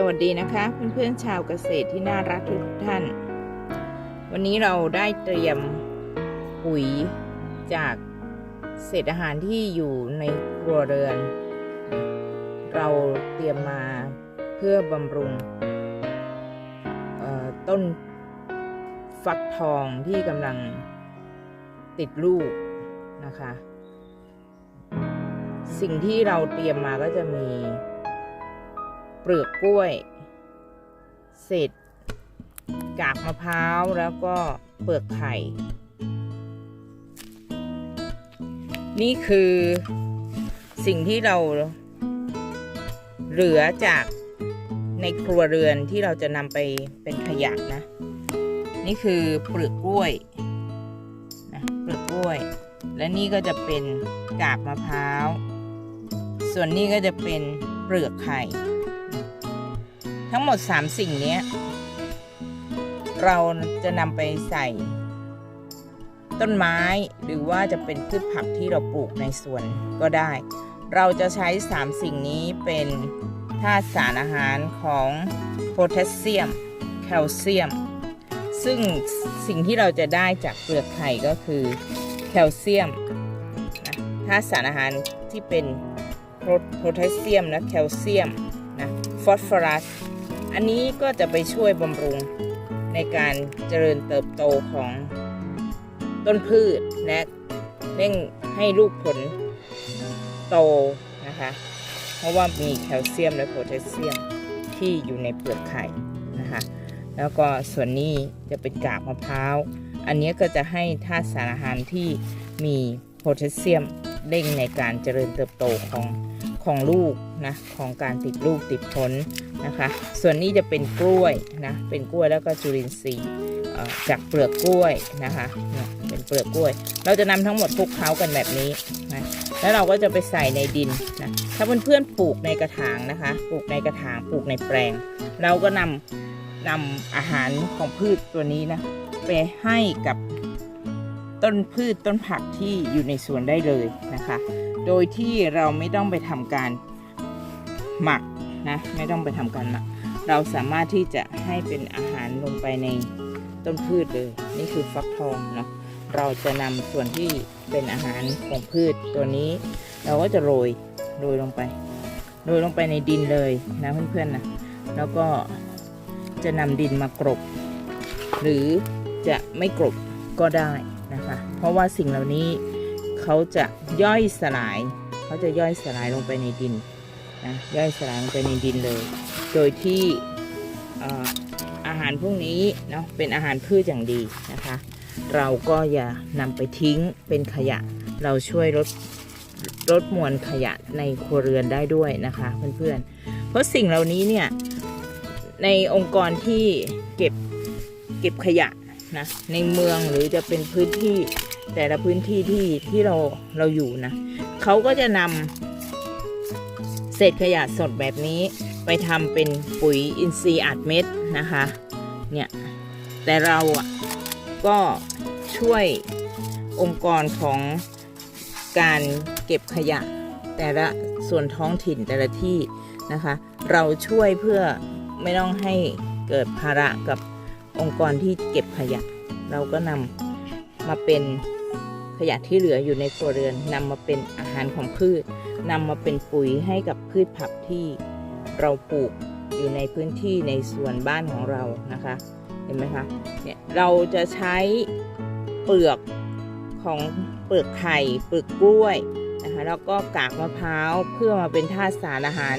สวัสดีนะคะเพื่อนๆชาวเกษตรที่น่ารักทุกท่าน วันนี้เราได้เตรียมปุ๋ยจากเศษอาหารที่อยู่ในครัวเรือน เราเตรียมมาเพื่อบำรุงต้นฟักทองที่กำลังติดลูกนะคะ สิ่งที่เราเตรียมมาก็จะมี ปลือกกล้วย เศษกากมะพร้าวแล้วก็เปลือกไข่ นี่คือสิ่งที่เราเหลือจากในครัวเรือนที่เราจะนำไปเป็นขยะนะ นี่คือเปลือกกล้วยนะเปลือกกล้วย และนี่ก็จะเป็นกากมะพร้าว ส่วนนี้ก็จะเป็นเปลือกไข่ ทั้งหมด 3 สิ่งนี้เราจะนำไปใส่ ต้นไม้หรือว่าจะเป็นพืชผักที่เราปลูกในสวนก็ได้ เราจะใช้ 3 สิ่งนี้เป็นธาตุสารอาหารของโพแทสเซียม แคลเซียม ซึ่งสิ่งที่เราจะได้จากเปลือกไข่ก็คือแคลเซียมธาตุสารอาหารที่เป็นโพแทสเซียมและแคลเซียมนะฟอสฟอรัส อันนี้ก็จะไปช่วยบำรุงในการเจริญเติบโตของต้นพืชและเร่งให้ลูกผลโตนะคะ เพราะว่ามีแคลเซียมและโพแทสเซียมที่อยู่ในเปลือกไข่นะคะ แล้วก็ส่วนนี้จะเป็นกากมะพร้าว อันนี้ก็จะให้ธาตุสารอาหารที่มีโพแทสเซียมเร่งในการเจริญเติบโตของของลูกนะ ของการติดลูกติดผล นะคะ ส่วนนี้จะเป็นกล้วยนะ เป็นกล้วยแล้วก็จุลินทรีย์จากเปลือกกล้วยนะคะ เป็นเปลือกกล้วย เราจะนำทั้งหมดคลุกเคล้ากันแบบนี้นะ แล้วเราก็จะไปใส่ในดินนะ ถ้าเพื่อนๆปลูกในกระถางนะคะ ปลูกในกระถาง ปลูกในแปลง เราก็นำนำอาหารของพืชตัวนี้นะไปให้กับต้นพืชต้นผักที่อยู่ในสวนได้เลยนะคะ โดยที่เราไม่ต้องไปทำการหมัก นะไม่ต้องไปทำการหมักเราสามารถที่จะให้เป็นอาหารลงไปในต้นพืชเลย นี่คือฟักทองเนาะเราจะนำส่วนที่เป็นอาหารของพืชตัวนี้ เราก็จะโรยโรยลงไปโรยลงไปในดินเลยนะเพื่อนๆนะแล้วก็จะนำดินมากรบ หรือจะไม่กรบก็ได้นะคะ เพราะว่าสิ่งเหล่านี้เขาจะย่อยสลาย เขาจะย่อยสลายลงไปในดิน นะย่อยสลายลงไปในดินเลย โดยที่อ่ออาหารพวกนี้เนาะเป็นอาหารพืชอย่างดีนะคะ เราก็อย่านำไปทิ้งเป็นขยะ เราช่วยลดลดมวลขยะในครัวเรือนได้ด้วยนะคะเพื่อนๆ เพราะสิ่งเหล่านี้เนี่ยในองค์กรที่เก็บเก็บขยะนะในเมืองหรือจะเป็นพื้นที่แต่ละพื้นที่ที่ที่เราเราอยู่นะเขาก็จะนำ เศษขยะสดแบบนี้ไปทำเป็นปุ๋ยอินทรีย์อัดเม็ดนะคะ เนี่ย แต่เราอะก็ช่วยองค์กรของการเก็บขยะ แต่ละส่วนท้องถิ่นแต่ละที่นะคะ เราช่วยเพื่อไม่ต้องให้เกิดภาระกับองค์กรที่เก็บขยะ เราก็นำมาเป็นขยะที่เหลืออยู่ในครัวเรือนนำมาเป็นอาหารของพืช นำมาเป็นปุ๋ยให้กับพืชผักที่เราปลูกอยู่ในพื้นที่ในสวนบ้านของเรานะคะ เห็นไหมคะเนี่ยเราจะใช้เปลือกของเปลือกไข่เปลือกกล้วยนะคะแล้วก็กากมะพร้าวเพื่อมาเป็นธาตุสารอาหาร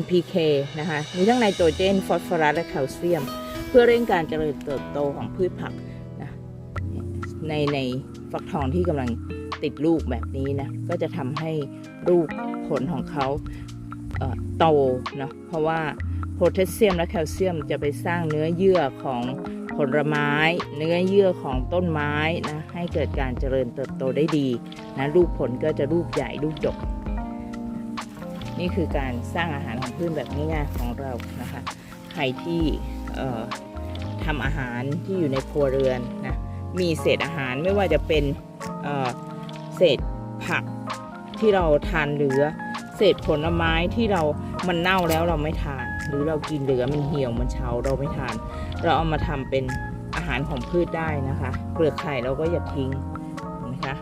NPK นะคะมีทั้งไนโตรเจน ฟอสฟอรัส และแคลเซียม เพื่อเร่งการเจริญเติบโตของพืชผักนะในในฟักทองที่กำลัง ติดลูกแบบนี้นะ ก็จะทำให้ลูกผลของเขาโตเนาะเพราะว่าโพแทสเซียมและแคลเซียมจะไปสร้างเนื้อเยื่อของผลไม้ เนื้อเยื่อของต้นไม้นะให้เกิดการเจริญเติบโตได้ดีนะลูกผลก็จะลูกใหญ่ลูกดก นี่คือการสร้างอาหารของพืชแบบง่ายๆของเรานะคะใครที่ทำอาหารที่อยู่ในครัวเรือนนะมีเศษอาหารไม่ว่าจะเป็น เศษผักที่เราทานเหลือ เศษผลไม้ที่เรามันเน่าแล้วเราไม่ทาน หรือเรากินเหลือมันเหี่ยวมันเฉาเราไม่ทาน เราเอามาทำเป็นอาหารของพืชได้นะคะเปลือกไข่เราก็อย่าทิ้งนะคะ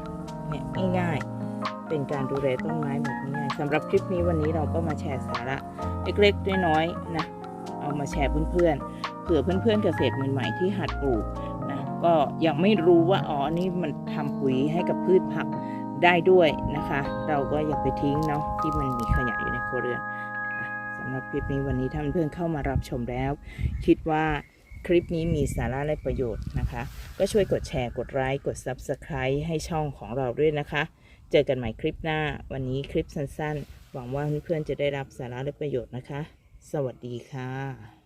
เนี่ยง่ายๆเป็นการดูแลต้นไม้แบบง่ายสำหรับคลิปนี้วันนี้เราก็มาแชร์สาระเล็กๆน้อยๆนะเอามาแชร์เพื่อนๆเผื่อเพื่อนๆเกษตรใหม่ๆที่หัดปลูก ก็ยังไม่รู้ว่าอ๋อนี่มันทำปุ๋ยให้กับพืชผักได้ด้วยนะคะ เราก็อย่าไปทิ้งเนาะที่มันมีขยะอยู่ในครัวเรือนสำหรับคลิปนี้วันนี้ท่านเพื่อนเข้ามารับชมแล้ว คิดว่าคลิปนี้มีสาระและประโยชน์นะคะ ก็ช่วยกดแชร์กดไลค์กด Subscribe ให้ช่องของเราด้วยนะคะ เจอกันใหม่คลิปหน้า วันนี้คลิปสั้นๆ หวังว่าเพื่อนๆจะได้รับสาระและประโยชน์นะคะ สวัสดีค่ะ